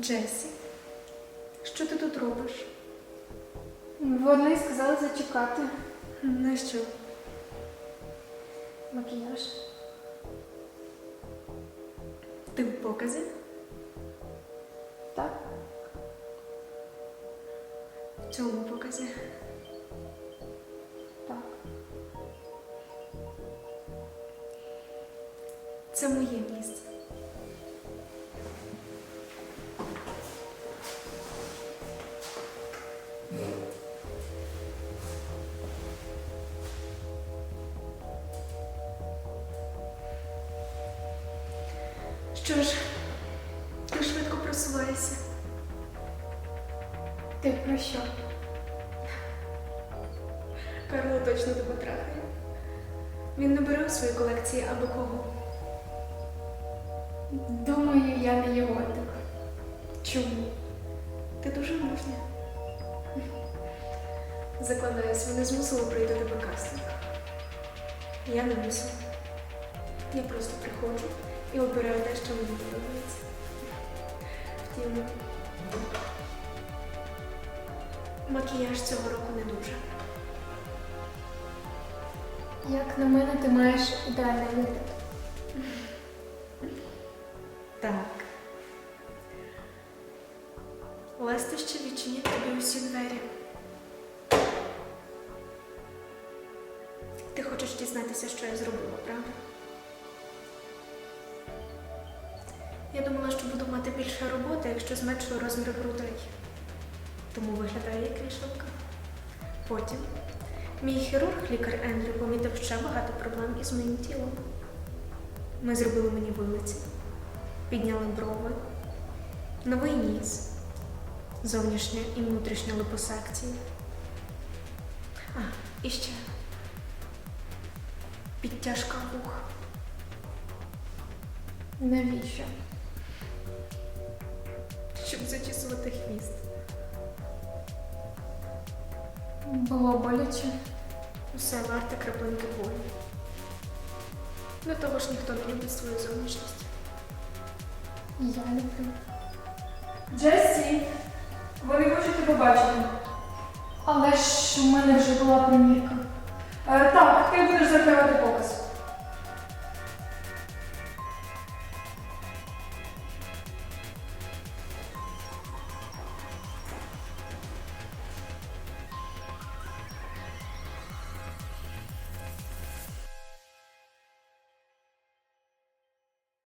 Джесі, що ти тут робиш? Вони сказали зачекати На що? макіяж. Ти в показі? Так? В цьому показі. Так. Це моє місце. Що ж, ти швидко просуваєшся. Ти про що? Карло точно тебе трахає. Він не бере у своїй колекції аби кого. Думаю, я не його тип. Чому? Ти дуже мужня. Закладаюсь, вони змусили пройти тебе кастинг. Я не мусила. Я просто приходжу і обираю те, що мені подобається. Втім, макіяж цього року не дуже. Як на мене, ти маєш ідеальний вигляд. Так. Лестище відчинять тобі усі двері. Ти хочеш дізнатися, що я зробила, правда? Я думала, що буду мати більше роботи, якщо зменшую розміри грудей. Тому виглядає як вішалка. Потім мій хірург, лікар Ендрю, помітив ще багато проблем із моїм тілом. Ми зробили мені вилиці, підняли брови, новий ніс, зовнішня і внутрішня липосакції. А, і ще підтяжка вух. Навіщо? Щоб зачісувати хвіст. Було боляче. Усе варте краплинки болю. До того ж ніхто не любить свою зовнішність. Я люблю. Джесі, вони хочуть тебе бачити. Але ж у мене вже була примірка. Е, так, ти будеш закривати показ.